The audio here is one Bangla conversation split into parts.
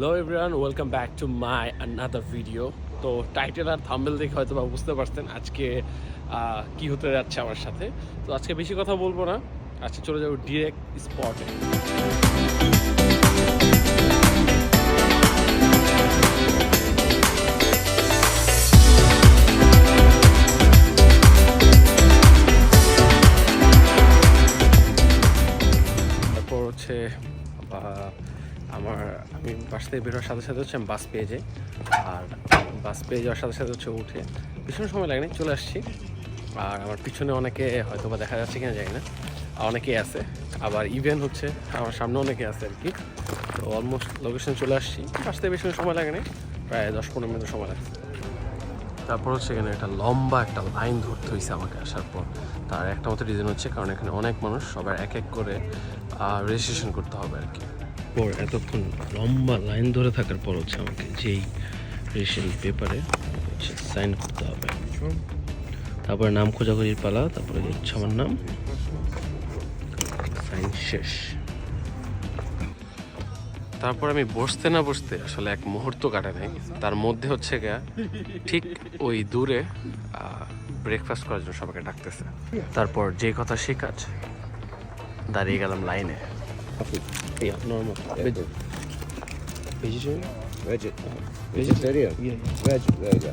Hello everyone welcome back to my another video তো টাইটেল আর থাম্বেল দেখে হয়তো বা বুঝতে পারছেন আজকে কি হতে যাচ্ছে আমার সাথে। তো আজকে বেশি কথা বলব না। আজকে চলে যাব ডিরেক্ট স্পটে তারপর হচ্ছে আমার, আমি বাস থেকে বেরোর সাথে সাথে হচ্ছে আমি বাস পেয়ে যাই। আর বাস পেয়ে যাওয়ার সাথে সাথে হচ্ছে উঠে ভীষণ সময় লাগেনি, চলে আসছি। আর আমার পিছনে অনেকে হয়তো বা দেখা যাচ্ছে কিনা জানি না, অনেকেই আছে। আবার ইভেন হচ্ছে আমার সামনে অনেকে আছে আর কি। তো অলমোস্ট লোকেশন চলে আসছি। আসতে বেশি সময় লাগে না প্রায় দশ পনেরো মিনিট সময় লাগছে। তারপর হচ্ছে এখানে একটা লম্বা একটা লাইন ধরতে হয়েছে আমাকে আসার পর। তার একটা মতো রিজন হচ্ছে, কারণ এখানে অনেক মানুষ সবার এক এক করে রেজিস্ট্রেশন করতে হবে আর কি। পর এতক্ষণ লম্বা লাইন ধরে থাকার পর হচ্ছে আমাকে যেই রেজিস্ট্রেশন পেপারে হচ্ছে সাইন করতে হবে। তারপরে নাম খোঁজাখুঁজির পালা, তারপরে হচ্ছে আমার নাম, সাইন শেষ। তারপর আমি বসতে না বসতে আসলে এক মুহূর্ত কাটে নাই। তার মধ্যে হচ্ছে গিয়া ঠিক ওই দূরে ব্রেকফাস্ট করার জন্য সবাইকে ডাকতেছে। তারপর যে কথা সে কাজ, দাঁড়িয়ে গেলাম লাইনে। Normal vegetarian Veg- vegetarian? Veg, there you go.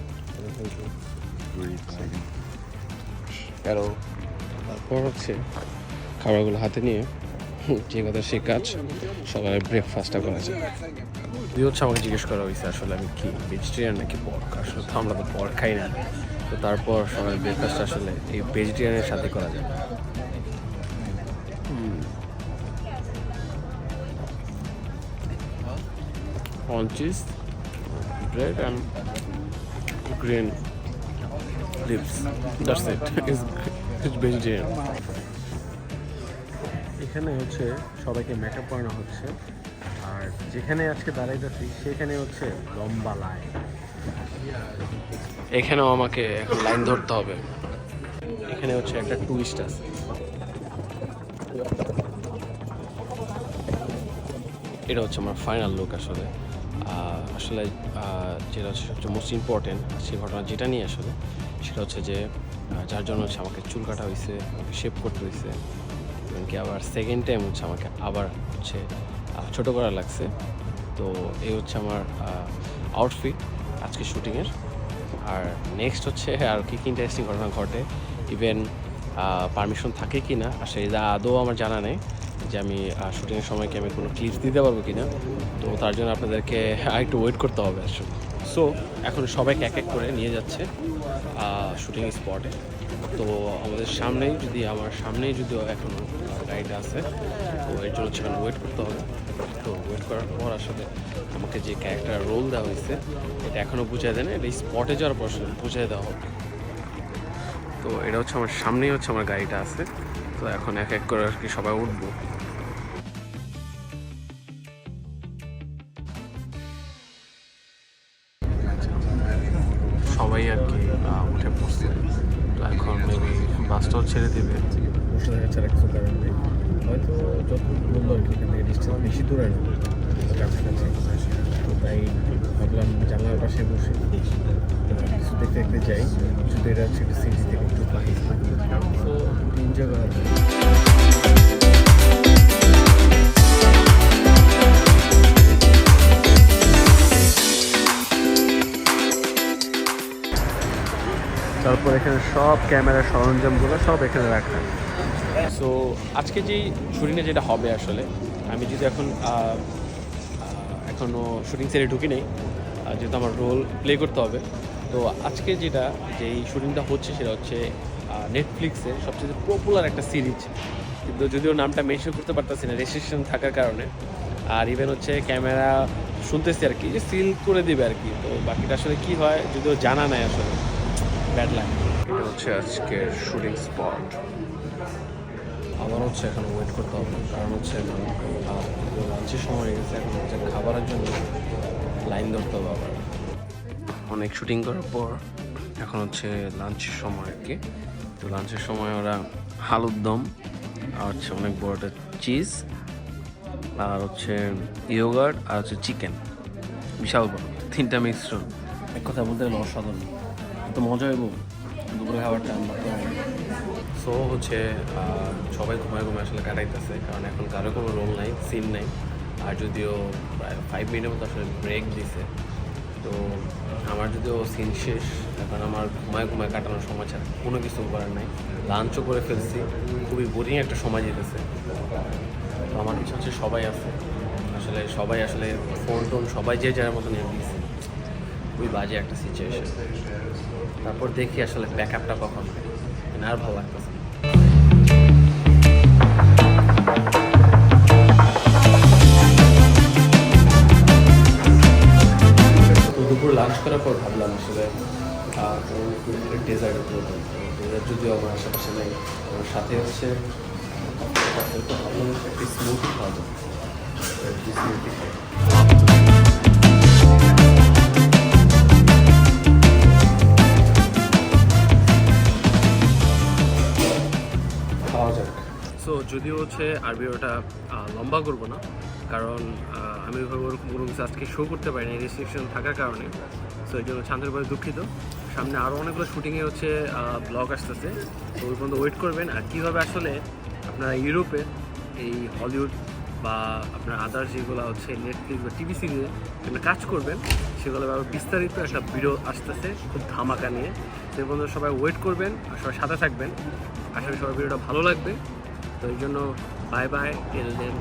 Hello. তারপর হচ্ছে খাবারগুলো হাতে নিয়ে যে কথা সে কাজ সবাই ব্রেকফাস্টটা করা। যায় হচ্ছে আমাকে জিজ্ঞেস করা হয়েছে আসলে আমি কি ভেজিটেরিয়ান নাকি পর্ক আসলে তো আমরা তো পর্ক খাই না। তো তারপর সবাই ব্রেকফাস্ট আসলে এই ভেজিটেরিয়ানের সাথে করা যায়। On cheese, bread and green leaves. That's it. It's, it's vegetarian. এখানে হচ্ছে সবাইকে মেকআপ করানো হচ্ছে আর যেখানে আজকে দাঁড়াইতেছি সেখানে হচ্ছে লম্বা লাইন এখানেও আমাকে এখন লাইন ধরতে হবে এখানে হচ্ছে একটা টুরিস্ট আছে এটা হচ্ছে আমার ফাইনাল লুক আসলে আসলে যেটা সবচেয়ে মোস্ট ইম্পর্টেন্ট সেই ঘটনা যেটা নিয়ে আসলে, সেটা হচ্ছে যে যার জন্য হচ্ছে আমাকে চুল কাটা হয়েছে, আমাকে শেপ করতে হয়েছে এমনকি আবার সেকেন্ড টাইম হচ্ছে আমাকে আবার হচ্ছে ছোটো করা লাগছে। তো এই হচ্ছে আমার আউটফিট আজকে শুটিংয়ের আর নেক্সট হচ্ছে আর কী কী ইন্টারেস্টিং ঘটনা ঘটে। ইভেন পারমিশন থাকে কি না আসলে এটা আদৌ আমার জানা নেই। যে আমি শুটিংয়ের সময় কি আমি কোনো ক্লিপস দিতে পারব কি না তো তার জন্য আপনাদেরকে আরেকটু ওয়েট করতে হবে আসলে। সো এখন সবাইকে এক এক করে নিয়ে যাচ্ছে শুটিং স্পটে তো আমাদের সামনেই যদি, আমার সামনেই যদি এখনও গাড়িটা আছে, তো এর জন্য হচ্ছে ওয়েট করতে হবে। তো ওয়েট করার পর আসলে আমাকে যে ক্যারেক্টার রোল দেওয়া হয়েছে, এটা এখনও বুঝাই দেয় না, এটা স্পটে যাওয়ার পর বুঝিয়ে দেওয়া হবে। তো এটা হচ্ছে আমার, সামনেই হচ্ছে আমার গাড়িটা আছে। তো এখন এক এক করে আর কি সবাই উঠবো। সবাই আর কি উঠে পড়ছে তো এখন মেবি বাসটাও ছেড়ে দেবে। কিছু কারণ নেই। হয়তো যত আর কি কাছাকাছি তো তাই ভাবলাম জানলার পাশে বসে। কিছু যাই। করা তারপর এখানে সব ক্যামেরার সরঞ্জামগুলো সব এখানে রাখা। সো আজকে যেই শুটিংয়ে যেটা হবে আসলে আমি যদি এখন আহ, আহ, এখনও শুটিং সেটে ঢুকি নেই যেহেতু আমার রোল প্লে করতে হবে তো আজকে যেটা যেই শুটিংটা হচ্ছে সেটা হচ্ছে নেটফ্লিক্সে সবচেয়ে পপুলার একটা সিরিজ কিন্তু যদিও নামটা মেনশন করতে পারতেছি না রেজিস্ট্রেশন থাকার কারণে। আর ইভেন হচ্ছে ক্যামেরা শুনতেছি আর কি যে সিল করে দিবে আর কি। তো বাকিটা আসলে কি হয় যদিও জানা নাই আসলে। ব্যাড লাইন এটা হচ্ছে আজকের শুটিং স্পট আবার হচ্ছে এখন ওয়েট করতে হবে কারণ হচ্ছে এখন লাঞ্চের সময় হয়ে গেছে এখন হচ্ছে খাবারের জন্য লাইন ধরতে হবে আবার। অনেক শুটিং করার পর এখন হচ্ছে লাঞ্চের সময় আর কি। তো লাঞ্চের সময় ওরা হালুর দম আর হচ্ছে অনেক বড় একটা চিজ আর হচ্ছে ইয়োগার্ট আর হচ্ছে চিকেন বিশাল বড় তিনটা মিশ্রণ এক কথা বলতে গেলে অসাধারণ। তো মজা হইব। দুপুরে খাবারটা আমরা সো হচ্ছে সবাই ঘুমায় ঘুমায় আসলে কাটাইতেছে কারণ এখন কারও কোনো রোল নাই সিন নাই। আর যদিও প্রায় ফাইভ মিনিটের মতো আসলে ব্রেক দিছে তো আমার যদিও সিন শেষ, এখন আমার ঘুমায় ঘুমায় কাটানোর সময় ছাড়া কোনো কিছু করার নাই। লাঞ্চও করে ফেলছি, খুবই বোরিং একটা সময় যেতেছে। তো আমার কিছু হচ্ছে সবাই আছে। আসলে সবাই আসলে ফোন টোন সবাই যে যার মতো নিয়ে দিয়েছে। খুবই বাজে একটা সিচুয়েশন তারপর দেখি আসলে ব্যাক আপটা কখন আর ভালো লাগতেছে। পর ভাবলাম আসলে ডেজার্ট করব ডেজার্ট যদিও আমার আশেপাশে নেই আমার সাথে হচ্ছে একটি খাওয়া সো যদিও হচ্ছে আর ভিডিওটা আহ, লম্বা করব না কারণ আমি ওইভাবে ওরকম কোনো কিছু আজকে শো করতে পারি না রেস্ট্রিকশন থাকার কারণে। সো এই জন্য শান্তভাবে দুঃখিত। সামনে আরও অনেকগুলো শুটিংয়ে হচ্ছে ব্লগ আসতেছে। তো ওই পর্যন্ত ওয়েট করবেন। আর কীভাবে আসলে আপনারা ইউরোপে এই হলিউড বা আপনার আদার্স যেগুলো হচ্ছে নেটফ্লিক্স বা টিভি সিরিজে যেগুলো কাজ করবেন সেগুলো ব্যাপারে বিস্তারিত একটা ভিডিও আসতেছে খুব ধামাকা নিয়ে। সে পর্যন্ত সবাই ওয়েট করবেন আর সবাই সাথে থাকবেন। করি সবার ভিডিওটা ভালো লাগবে। তো এই জন্য বাই বাই টেল দেন